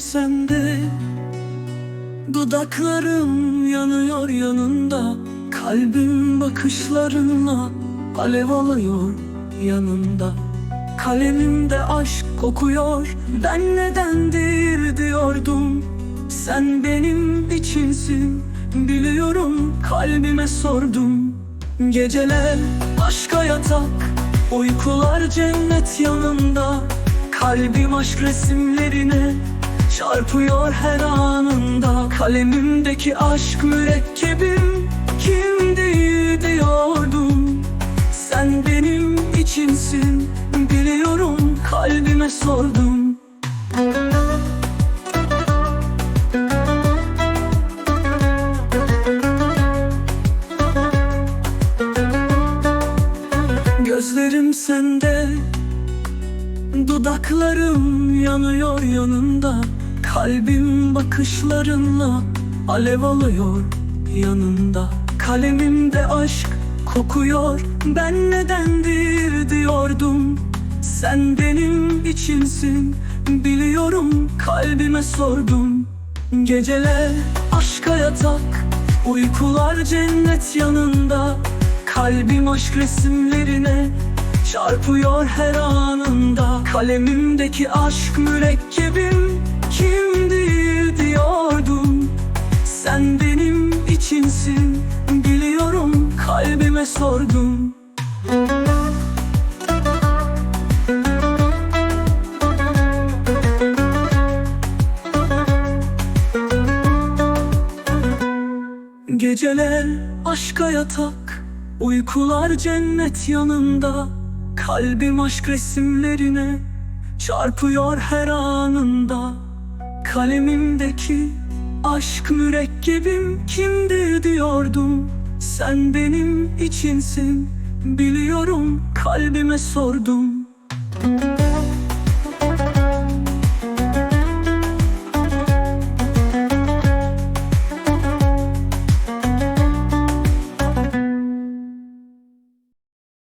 sende Dudaklarım yanıyor yanında. Kalbim bakışlarınla alev alıyor yanında. Kalemimde aşk kokuyor Ben nedendir diyordum. Sen benim içinsin Biliyorum kalbime sordum. Geceler aşka yatak Uykular cennet yanında Kalbim aşk resimlerine Çarpıyor her anında. Kalemimdeki aşk mürekkebim Kim diyordum. Sen benim içinsin Biliyorum kalbime sordum. Gözlerim sende Dudaklarım yanıyor yanında. Kalbim bakışlarınla alev alıyor yanında. Kalemimde aşk kokuyor. Ben nedendir diyordum. Sen benim içinsin Biliyorum. Kalbime sordum. Geceler aşka yatak Uykular cennet yanında. Kalbim aşk resimlerine Çarpıyor her anında Kalemimdeki aşk mürekkebim. Kim değil diyordum. Sen benim içinsin Biliyorum kalbime sordum. Geceler aşka yatak Uykular cennet yanında Kalbim aşk resimlerine Çarpıyor her anında. Kalemimdeki aşk mürekkebim kimdir diyordum. Sen benim içinsin Biliyorum kalbime sordum